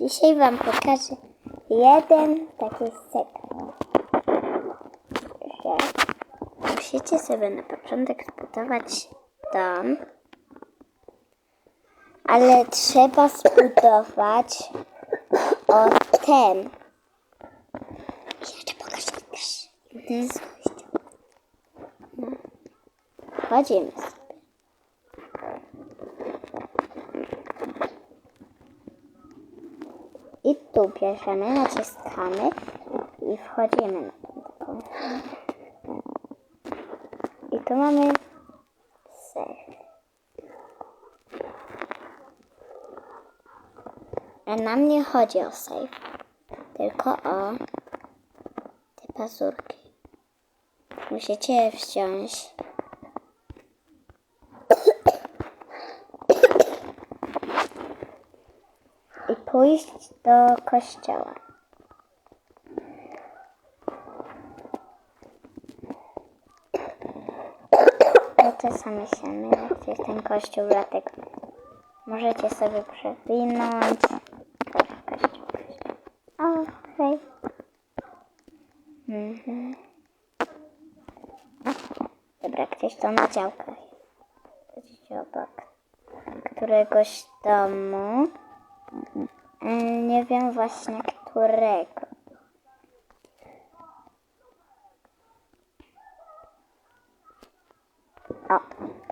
Dzisiaj Wam pokażę jeden taki sekret, że musicie sobie na początek zbudować dom, ale trzeba zbudować o ten. Jeszcze pokażę też. Mhm. I tu bierzemy, naciskamy i wchodzimy na ten taką. I tu mamy safe. A nam nie chodzi o safe, tylko o te pazurki. Musicie wziąć. i pójść do kościoła. No to sami siemy, gdzie jest ten kościół, dlatego możecie sobie przewinąć. Kościół, kościół. Okej. Mhm. Dobra, gdzieś to na działkach. Gdzieś obok któregoś domu. Nie wiem właśnie którego. O,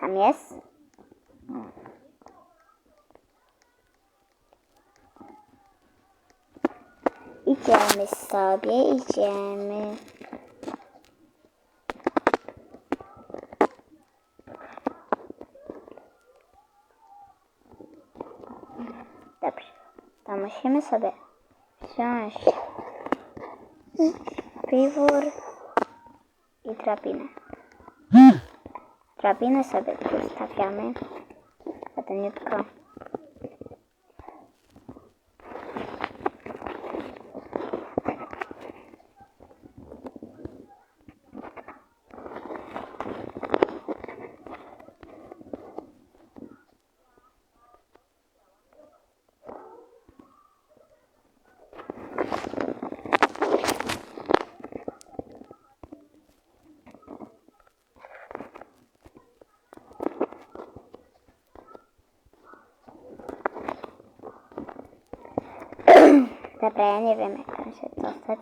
tam jest. Idziemy sobie, idziemy. Musimy sobie wziąć piwór i drabinę. Drabinę sobie tu stawiamy. Ładniutko. Dobra, ja nie wiem jak tam się dostać.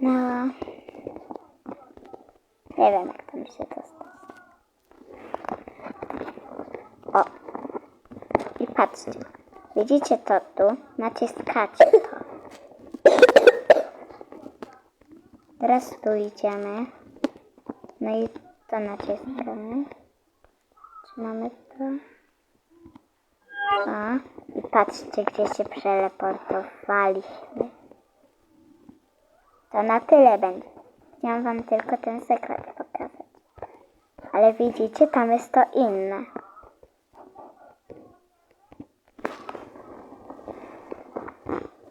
No. Nie wiem, jak tam się dostać. O. I patrzcie. Widzicie to tu? Naciskacie to. Teraz tu idziemy. No i to naciskamy. Czy mamy to? O. I patrzcie, gdzie się przeleportowaliśmy. To na tyle będzie. Chciałam wam tylko ten sekret pokazać. Ale widzicie, tam jest to inne.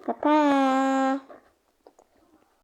Pa, pa.